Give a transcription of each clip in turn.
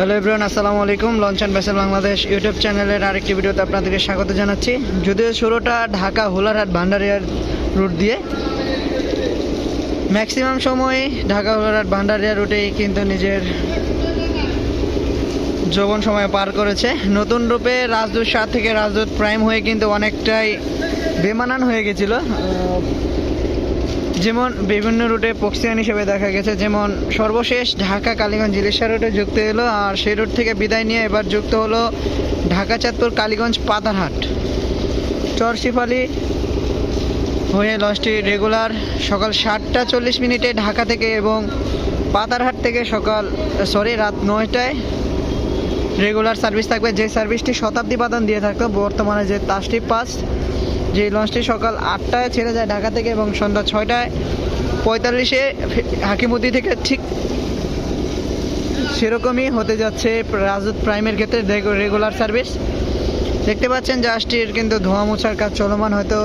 Hello everyone, আসসালামু আলাইকুম। Launch and Bangladesh YouTube চ্যানেলের আরেকটি ভিডিওতে আপনাদেরকে স্বাগত জানাচ্ছি। যদিও শুরুটা ঢাকা হোলারহাট ভান্ডারিয়ার রুট দিয়ে, ম্যাক্সিমাম সময় ঢাকা হোলারহাট ভান্ডারিয়া রুটেই কিন্তু নিজের যৌবন সময় পার করেছে। নতুন রূপে রাজদূত সাত থেকে রাজদূত প্রাইম হয়ে কিন্তু অনেকটাই বেমানান হয়ে গেছিল। যেমন বিভিন্ন রুটে পক্সিয়ান হিসেবে দেখা গেছে, যেমন সর্বশেষ ঢাকা কালীগঞ্জ ইলিশা রুটে যুক্ত হলো, আর সেই রুট থেকে বিদায় নিয়ে এবার যুক্ত হলো ঢাকা চাঁদপুর কালীগঞ্জ পাতারহাট চরশিফালি হয়ে লঞ্চটি রেগুলার সকাল সাতটা চল্লিশ মিনিটে ঢাকা থেকে এবং পাতারহাট থেকে সকাল সরি রাত নয়টায় রেগুলার সার্ভিস থাকবে। যে সার্ভিসটি শতাব্দী বাদন দিয়ে থাকতো, বর্তমানে যে তাসটি পাস যে লঞ্চটি সকাল আটটায় ছেড়ে যায় ঢাকা থেকে এবং সন্ধ্যা ছয়টায়, পঁয়তাল্লিশে হাকিমুদ্দি থেকে ঠিক সেরকমই হতে যাচ্ছে রাজদূত প্রাইমের ক্ষেত্রে রেগুলার সার্ভিস দেখতে পাচ্ছেন জাহাজটির কিন্তু ধোঁয়া মোছার কাজ চলমান, হয়তো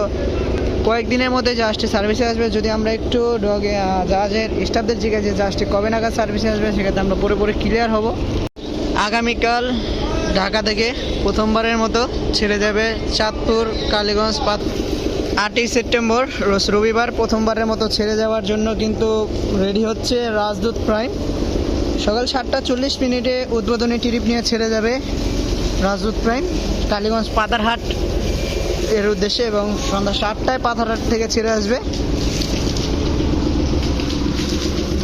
কয়েকদিনের মধ্যে জাহাজটি সার্ভিসে আসবে। যদি আমরা একটু ডগে জাহাজের স্টাফদের জিজ্ঞাসা যে জাহাজটি কবে নাগাদ সার্ভিসে আসবে, সেক্ষেত্রে আমরা পুরোপুরি ক্লিয়ার হব। আগামীকাল ঢাকা থেকে প্রথমবারের মতো ছেড়ে যাবে চাঁদপুর, কালীগঞ্জ, পাত আটই সেপ্টেম্বর রবিবার প্রথমবারের মতো ছেড়ে যাওয়ার জন্য কিন্তু রেডি হচ্ছে রাজদূত প্রাইম। সকাল সাতটা চল্লিশ মিনিটে উদ্বোধনী ট্রিপ নিয়ে ছেড়ে যাবে রাজদূত প্রাইম। কালীগঞ্জ পাতারহাট এর উদ্দেশ্যে এবং সন্ধ্যা সাতটায় পাতারহাট থেকে ছেড়ে আসবে।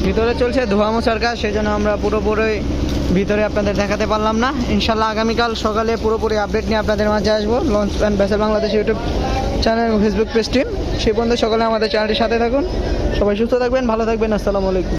ভিতরে চলছে ধোয়া মোছার কাজ সেই জন্য আমরা পুরোপুরি ভিতরে আপনাদের দেখাতে পারলাম না। ইনশাল্লাহ আগামীকাল সকালে পুরোপুরি আপডেট নিয়ে আপনাদের মাঝে আসব। Launch and vessel Bangladesh YouTube channel Facebook page team সেই পর্যন্ত সকালে আমাদের চ্যানেলটির সাথে থাকুন। সবাই সুস্থ থাকবেন, ভালো থাকবেন। আসসালামু আলাইকুম।